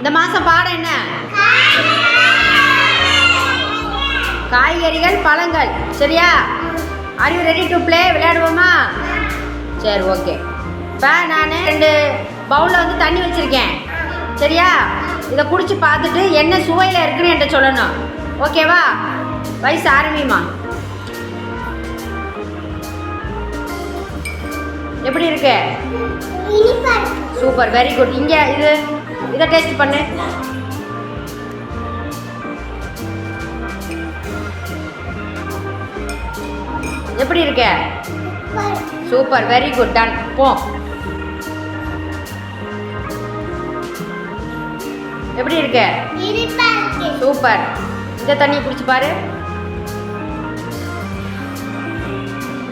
இந்த மாதம் பாடம் என்ன? காய்கறிகள் பழங்கள். சரியா? Are you ready to play விளையாடுவோமா? சரி ஓகே இப்போ நான் ரெண்டு பவுலில் வந்து தண்ணி வச்சுருக்கேன். சரியா? இதை குடிச்சு பார்த்துட்டு என்ன சுவையில் இருக்குன்னு என்கிட்ட சொல்லணும். ஓகேவா வயசு ஆரம்பிமா எப்படி இருக்கு? சூப்பர் வெரி குட் இங்கே இது இதை டேஸ்ட் பண்ணு. எப்படி இருக்க. சூப்பர் வெரி குட் டன் போ. எப்படி இருக்க? சூப்பர் இந்த தண்ணியை குடிச்சு பாரு.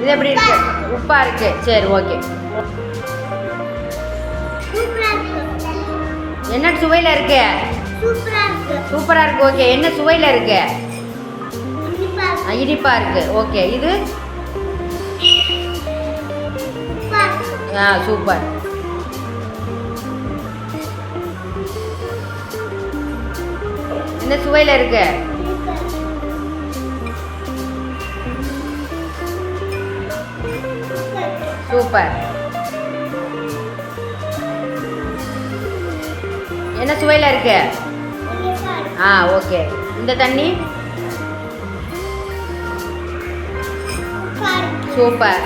இது எப்படி இருக்கு? உப்பா இருக்கு. சரி ஓகே என்ன சுவையில் இருக்கு? சூப்பரா இருக்கு. சூப்பராக இருக்கு ஓகே என்ன சுவையில் இருக்கு? இனிப்பா இருக்கு. ஓகே இது? ஆ சூப்பர். என்ன சுவையில் இருக்கு. சூப்பரா. என்ன சுவையில் இருக்கு. ஆ ஓகே இந்த தண்ணி. சூப்பர்